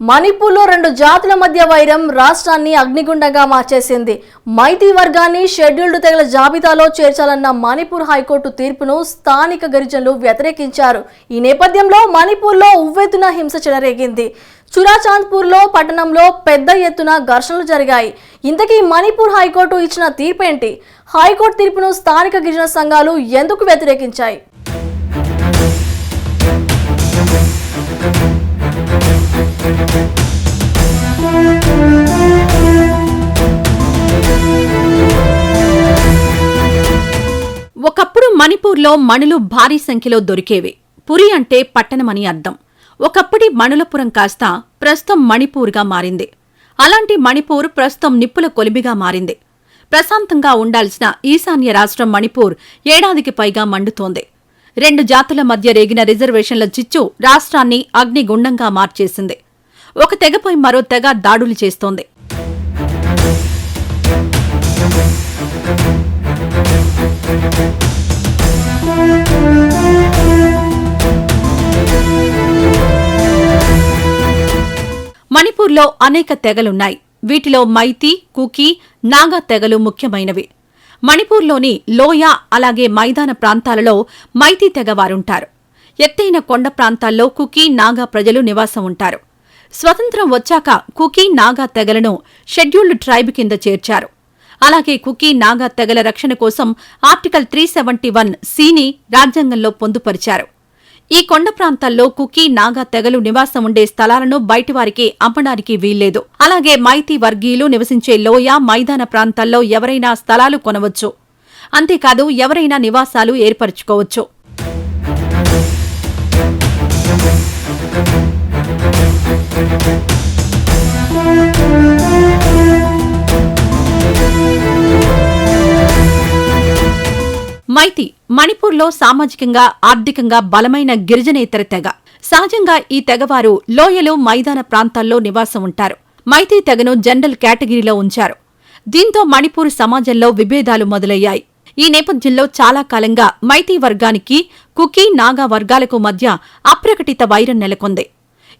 మణిపూర్లో రెండు జాతుల మధ్య వైరం రాష్ట్రాన్ని అగ్నిగుండంగా మార్చేసింది. మైతీ వర్గాన్ని షెడ్యూల్డ్ తెగల జాబితాలో చేర్చాలన్న మణిపూర్ హైకోర్టు తీర్పును స్థానిక గిరిజనులు వ్యతిరేకించారు. ఈ నేపథ్యంలో మణిపూర్లో ఉవ్వెత్తున హింస చెలరేగింది. చురాచాంద్పూర్లో పట్టణంలో పెద్ద ఎత్తున ఘర్షణలు జరిగాయి. ఇంతకీ మణిపూర్ హైకోర్టు ఇచ్చిన తీర్పేంటి? హైకోర్టు తీర్పును స్థానిక గిరిజన సంఘాలు ఎందుకు వ్యతిరేకించాయి? మణిపూర్లో మణులు భారీ సంఖ్యలో దొరికేవి. పురి అంటే పట్టణమని అర్థం. ఒకప్పటి మణులపురం కాస్త ప్రస్తుతం మణిపూర్గా మారింది. అలాంటి మణిపూర్ ప్రస్తుతం నిప్పుల కొలిమిగా మారింది. ప్రశాంతంగా ఉండాల్సిన ఈశాన్య రాష్ట్రం మణిపూర్ ఏడాదికి పైగా మండుతోంది. రెండు జాతుల మధ్య రేగిన రిజర్వేషన్ల చిచ్చు రాష్ట్రాన్ని అగ్నిగుండంగా మార్చేసింది. ఒక తెగపై మరో తెగ దాడులు చేస్తోంది. మణిపూర్లో అనేక తెగలున్నాయి. వీటిలో మైతి కుకీ నాగా తెగలు ముఖ్యమైనవి. మణిపూర్లోని లోయ అలాగే మైదాన ప్రాంతాలలో మైతి తెగ వారుంటారు. ఎత్తైన కొండ ప్రాంతాల్లో కుకీ నాగా ప్రజలు నివాసం ఉంటారు. స్వతంత్రం వచ్చాక కుకీ నాగా తెగలను షెడ్యూల్డ్ ట్రైబ్ కింద చేర్చారు. అలాగే కుకీ నాగా తెగల రక్షణ కోసం ఆర్టికల్ త్రీ సెవెంటీ వన్ సిని రాజ్యాంగంలో పొందుపరిచారు. ఈ కొండ ప్రాంతాల్లో కుకీ నాగా తెగలు నివాసం ఉండే స్థలాలను బయటివారికి అమ్మడానికి వీల్లేదు. అలాగే మైతి వర్గీయులు నివసించే లోయ మైదాన ప్రాంతాల్లో ఎవరైనా స్థలాలు కొనవచ్చు. అంతేకాదు ఎవరైనా నివాసాలు ఏర్పరచుకోవచ్చు. మైతి మణిపూర్లో సామాజికంగా ఆర్థికంగా బలమైన గిరిజనేతర తెగ. సహజంగా ఈ తెగవారు లోయలు మైదాన ప్రాంతాల్లో నివాసం ఉంటారు. మైతి తెగను జనరల్ కేటగిరీలో ఉంచారు. దీంతో మణిపూర్ సమాజంలో విభేదాలు మొదలయ్యాయి. ఈ నేపథ్యంలో చాలా కాలంగా మైతి వర్గానికి కుకీ నాగా వర్గాలకు మధ్య అప్రకటిత వైరం నెలకొంది.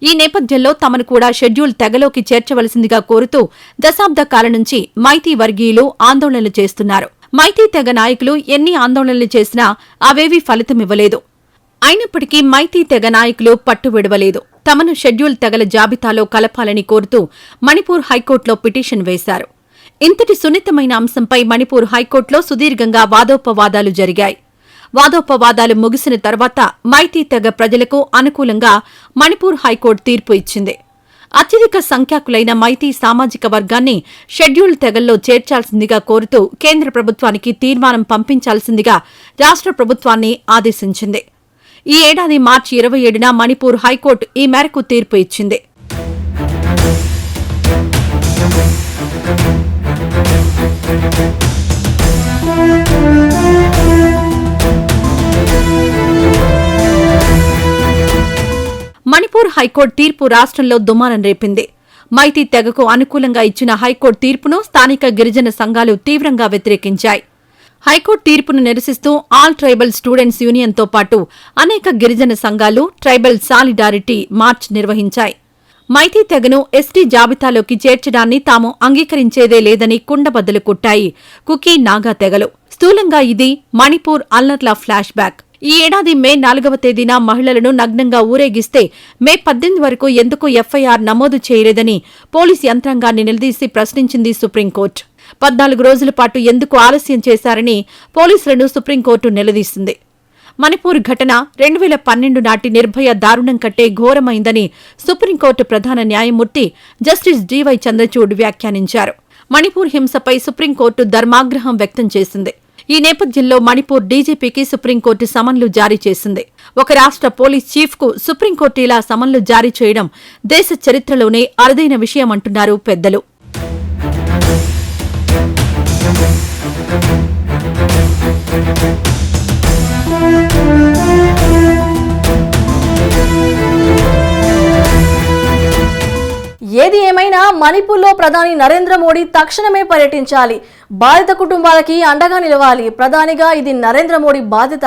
ఈ నేపథ్యంలో తమను కూడా షెడ్యూల్ తెగలోకి చేర్చవలసిందిగా కోరుతూ దశాబ్ద కాలం నుంచి మైతీ వర్గీయులు ఆందోళనలు చేస్తున్నారు. మైతీ తెగ నాయకులు ఎన్ని ఆందోళనలు చేసినా అవేవీ ఫలితమివ్వలేదు అయినప్పటికీ మైతీ తెగ నాయకులు పట్టు విడవలేదు. తమను షెడ్యూల్ తెగల జాబితాలో కలపాలని కోరుతూ మణిపూర్ హైకోర్టులో పిటిషన్ వేశారు. ఇంతటి సున్నితమైన అంశంపై మణిపూర్ హైకోర్టులో సుదీర్ఘంగా వాదోపవాదాలు జరిగాయి. వాదోపవాదాలు ముగిసిన తర్వాత మైతీ తెగ ప్రజలకు అనుకూలంగా మణిపూర్ హైకోర్టు తీర్పు ఇచ్చింది. అత్యధిక సంఖ్యాకులైన మైతీ సామాజిక వర్గాన్ని షెడ్యూల్ తెగల్లో చేర్చాల్సిందిగా కోరుతూ కేంద్ర ప్రభుత్వానికి తీర్మానం పంపించాల్సిందిగా రాష్ట్ర ప్రభుత్వాన్ని ఆదేశించింది. ఈ ఏడాది మార్చి ఇరవై ఏడున మణిపూర్ హైకోర్టు ఈ మేరకు తీర్పు ఇచ్చింది. మణిపూర్ హైకోర్టు తీర్పు రాష్ట్రంలో దుమారం రేపింది. మైతీ తెగకు అనుకూలంగా ఇచ్చిన హైకోర్టు తీర్పును స్థానిక గిరిజన సంఘాలు తీవ్రంగా వ్యతిరేకించాయి. హైకోర్టు తీర్పును నిరసిస్తూ ఆల్ ట్రైబల్ స్టూడెంట్స్ యూనియన్తో పాటు అనేక గిరిజన సంఘాలు ట్రైబల్ సాలిడారిటీ మార్చ్ నిర్వహించాయి. మైతీ తెగను ఎస్టీ జాబితాలోకి చేర్చడాన్ని తాము అంగీకరించేదే లేదని కుండబద్దలు కుట్టాయి కుకీ నాగా తెగలు. స్థూలంగా ఇది మణిపూర్ అల్లర్ల ఫ్లాష్ బ్యాక్ ఈ ఏడాది మే నాలుగవ తేదీన మహిళలను నగ్నంగా ఊరేగిస్తే మే పద్దెనిమిది వరకు ఎందుకు ఎఫ్ఐఆర్ నమోదు చేయలేదని పోలీస్ యంత్రాంగాన్ని నిలదీసి ప్రశ్నించింది సుప్రీంకోర్టు. పద్నాలుగు రోజుల పాటు ఎందుకు ఆలస్యం చేశారని పోలీసులను సుప్రీంకోర్టు నిలదీసింది. మణిపూర్ ఘటన రెండు వేల పన్నెండు నాటి నిర్భయ దారుణం కట్టే ఘోరమైందని సుప్రీంకోర్టు ప్రధాన న్యాయమూర్తి జస్టిస్ డివై చంద్రచూడ్ వ్యాఖ్యానించారు. మణిపూర్ హింసపై సుప్రీంకోర్టు ధర్మాగ్రహం వ్యక్తం చేసింది. ఈ నేపథ్యంలో మణిపూర్ డీజీపీకి సుప్రీంకోర్టు సమన్లు జారీ చేసింది. ఒక రాష్ట్ర పోలీస్ చీఫ్కు సుప్రీంకోర్టు ఇలా సమన్లు జారీ చేయడం దేశ చరిత్రలోనే అరుదైన విషయమంటున్నారు పెద్దలు. ఏది మణిపూర్లో ప్రధాని నరేంద్ర మోడీ తక్షణమే పర్యటించాలి. బాధిత కుటుంబాలకి అండగా నిలవాలి. ప్రధానిగా ఇది నరేంద్ర మోడీ బాధ్యత.